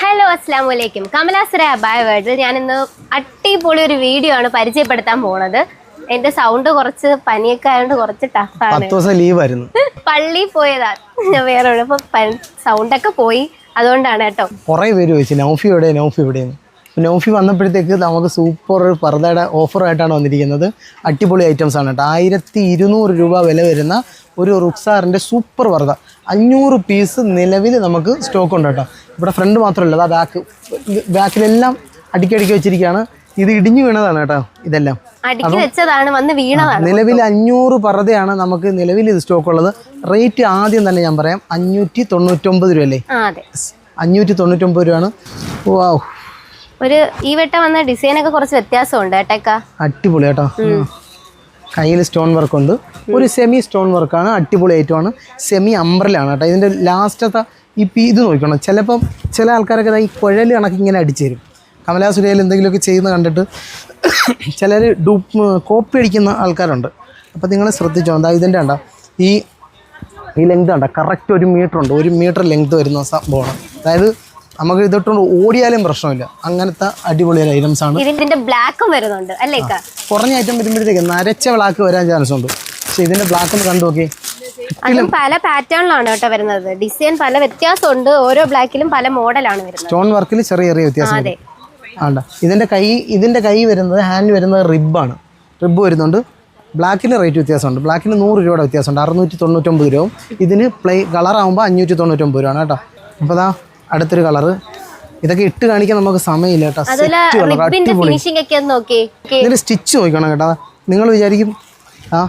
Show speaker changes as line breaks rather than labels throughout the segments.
Hello അസ്സാം വലൈക്കും കമലാസുര അബായ വേർഡിൽ ഞാനിന്ന് അടിപൊളി ഒരു വീഡിയോ ആണ് പരിചയപ്പെടുത്താൻ പോണത്. എന്റെ സൗണ്ട് കുറച്ച് പനിയൊക്കെ ആയതുകൊണ്ട് കുറച്ച് ടഫാണ്
ദിവസം ലീവായിരുന്നു
പള്ളി പോയതാ. ഞാൻ വേറെ എവിടെ ഒക്കെ സൗണ്ടൊക്കെ പോയി. അതുകൊണ്ടാണ് കേട്ടോ.
കുറേ പേര് ചോദിച്ചു നൗഫി എവിടെ നൗഫി എവിടെയെന്ന്? നൗഫി വന്നപ്പോഴത്തേക്ക് നമുക്ക് സൂപ്പർ ഒരു പർദ്ദയുടെ ഓഫറായിട്ടാണ് വന്നിരിക്കുന്നത്. അടിപൊളി ഐറ്റംസ് ആണ് കേട്ടോ. ആയിരത്തി ഇരുന്നൂറ് രൂപ വില വരുന്ന ഒരു റുക്സാറിന്റെ സൂപ്പർ പർദ്ദ. അഞ്ഞൂറ് പീസ് നിലവിൽ നമുക്ക് സ്റ്റോക്ക് ഉണ്ട് കേട്ടോ. ഇവിടെ ഫ്രണ്ട് മാത്രമല്ല അതാ ബാക്ക് ബാക്കിലെല്ലാം അടുക്കി വെച്ചിരിക്കുകയാണ്. ഇത് ഇടിഞ്ഞു വീണതാണ് കേട്ടോ ഇതെല്ലാം.
വെച്ചതാണ് വന്ന് വീണതാണ്.
നിലവിൽ അഞ്ഞൂറ് പറതയാണ് നമുക്ക് നിലവിൽ ഇത് സ്റ്റോക്ക് ഉള്ളത്. റേറ്റ് ആദ്യം തന്നെ ഞാൻ പറയാം അഞ്ഞൂറ്റി തൊണ്ണൂറ്റൊമ്പത് രൂപ അല്ലേ അഞ്ഞൂറ്റി തൊണ്ണൂറ്റൊമ്പത് രൂപയാണ്.
ഒരു ഈ വട്ടം വന്ന ഡിസൈനൊക്കെ കുറച്ച് വ്യത്യാസമുണ്ട് കേട്ടേക്കാ
അടിപൊളി കേട്ടോ. കയ്യിൽ സ്റ്റോൺ വർക്ക് ഉണ്ട്. ഒരു സെമി സ്റ്റോൺ വർക്കാണ് അടിപൊളി ഐറ്റമാണ് സെമി അംബ്രലാണ് കേട്ടോ. ഇതിന്റെ ലാസ്റ്റത്തെ ഈ ഇത് നോക്കണം. ചിലപ്പം ചില ആൾക്കാരൊക്കെ ഈ കുഴൽ കണക്ക് ഇങ്ങനെ അടിച്ചു തരും. കമലാസുരയിൽ എന്തെങ്കിലുമൊക്കെ ചെയ്യുന്ന കണ്ടിട്ട് ചിലർ ഡൂപ്പ് കോപ്പി അടിക്കുന്ന ആൾക്കാരുണ്ട്. അപ്പോൾ നിങ്ങൾ ശ്രദ്ധിച്ചോ? എന്താ ഇതിന്റെ ഉണ്ടോ ഈ ഈ ലെങ്ത് ഉണ്ടോ കറക്റ്റ് ഒരു മീറ്റർ ഉണ്ട്. ഒരു മീറ്റർ ലെങ്ത് വരുന്ന സംഭവമാണ്. അതായത് നമുക്ക് ഇതിട്ടുകൊണ്ട് ഓടിയാലും പ്രശ്നമില്ല. അങ്ങനത്തെ അടിപൊളി ഐറ്റംസ് ആണ്.
ഇതിന്റെ ബ്ലാക്കും വരുന്നുണ്ട് അല്ലേ
കുറഞ്ഞ ഐറ്റം വരുമ്പോഴത്തേക്ക് നരച്ച ബ്ലാക്ക് വരാൻ ചാൻസ് ഉണ്ട്. പക്ഷെ ഇതിന്റെ ബ്ലാക്ക് കണ്ടു നോക്കി.
അതും പല പാറ്റേണിലാണ് കേട്ടോ വരുന്നത്. ഡിസൈൻ പല വ്യത്യാസമുണ്ട്. ഓരോ ബ്ലാക്കിലും പല മോഡലാണ് വരുന്നത്.
സ്റ്റോൺ വർക്കിൽ ചെറിയ ചെറിയ വ്യത്യാസം
അതെ.
ആണ്ട. ഇതിന്റെ കൈ ഇതിന്റെ കൈ വരുന്നത് ഹാൻഡ് വരുന്നത് റിബാണ് റിബ് വരുന്നുണ്ട്. ബ്ലാക്കിന് റേറ്റ് വ്യത്യാസമുണ്ട്. ബ്ലാക്കിന് നൂറ് രൂപയുടെ വ്യത്യാസമുണ്ട്. അറുന്നൂറ്റി തൊണ്ണൂറ്റൊമ്പത് രൂപ. ഇതിന് പ്ലേ കളറാകുമ്പോൾ അഞ്ഞൂറ്റി തൊണ്ണൂറ്റൊമ്പത് രൂപയാണ് കേട്ടോ. അപ്പോൾ ദാ അടുത്തൊരു കളറ് ഇതൊക്കെ ഇട്ട് കാണിക്കാൻ നമുക്ക് സമയമില്ല കേട്ടോ.
ഫിനിഷിംഗ് ഒക്കെ നോക്കി.
ഇതിൽ സ്റ്റിച്ച് നോക്കണം കേട്ടോ. നിങ്ങൾ വിചാരിക്കും ആ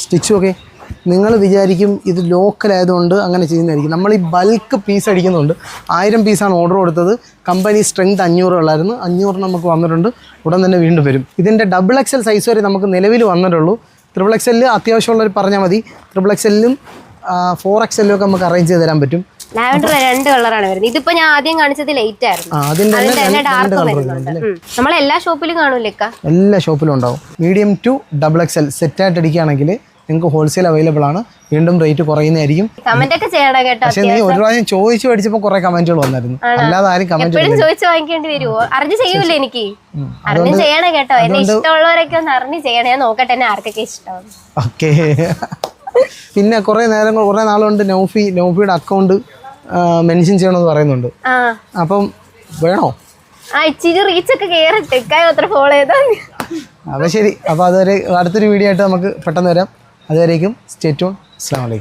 സ്റ്റിച്ച് ഓക്കെ നിങ്ങൾ വിചാരിക്കും ഇത് ലോക്കൽ ആയതുകൊണ്ട് അങ്ങനെ ചെയ്യുന്നതായിരിക്കും. നമ്മൾ ഈ ബൾക്ക് പീസ് അടിക്കുന്നുണ്ട്. ആയിരം പീസാണ് ഓർഡർ കൊടുത്തത്. കമ്പനി സ്ട്രെങ്ത് അഞ്ഞൂറ് ഉള്ളായിരുന്നു. അഞ്ഞൂറ് നമുക്ക് വന്നിട്ടുണ്ട്. ഉടൻ തന്നെ വീണ്ടും വരും. ഇതിന്റെ ഡബിൾ എക്സൽ സൈസ് വരെ നമുക്ക് നിലവിൽ വന്നിട്ടുള്ളൂ. ത്രിബിൾ എക്സലിൽ അത്യാവശ്യമുള്ളവർ പറഞ്ഞാൽ മതി. ത്രിബിൾ എക്സലിലും ഫോർ എക്സലിലും ഒക്കെ നമുക്ക് അറേഞ്ച് ചെയ്ത് തരാൻ പറ്റും.
ലാവൻഡർ രണ്ട് കളറാണ് വരുന്നത്. ഇതിപ്പോ ഞാൻ ആദ്യം കാണിച്ചത് ലൈറ്റ് ആയിരുന്നു. നമ്മളെ എല്ലാ ഷോപ്പിലും കാണൂലേ
എല്ലാ ഷോപ്പിലും ഉണ്ടാവും. മീഡിയം ടു ഡബിൾ സെറ്റ് ആയിട്ട് അടിക്കുകയാണെങ്കിൽ നിങ്ങൾക്ക് ഹോൾസെയിൽ അവൈലബിൾ ആണ്. വീണ്ടും റേറ്റ് കുറയുന്നതായിരിക്കും. പക്ഷെ നീ ഒരു പ്രാവശ്യം ചോദിച്ചു പഠിച്ചപ്പോൾ കുറെ കമന്റുകൾ വന്നായിരുന്നു. അല്ലാതെ ആരും കമന്റ്
ചോദിച്ചു വാങ്ങിക്കേണ്ടി വരുമോ അറിഞ്ഞ് ചെയ്യൂലേ എനിക്ക്? അറിഞ്ഞ് ചെയ്യണം കേട്ടോ. എന്നെ ഇഷ്ടമുള്ളവരൊക്കെ ഒന്ന് അറിഞ്ഞ് ചെയ്യണം. നോക്കട്ടെ എന്നെ ആർക്കൊക്കെ ഇഷ്ടമാണ്
ഓക്കെ പിന്നെ കുറേ നേരം കുറേ നാളുകൊണ്ട് നൗഫി നൗഫിയുടെ അക്കൗണ്ട് മെൻഷൻ ചെയ്യണമെന്ന് പറയുന്നുണ്ട്. അപ്പം വേണോ? അപ്പോൾ ശരി. അപ്പൊ അതുവരെ അടുത്തൊരു വീഡിയോ ആയിട്ട് നമുക്ക് പെട്ടെന്ന് വരാം. അതുവരേക്കും സ്റ്റേറ്റ് അസ്സാം വലൈക്കും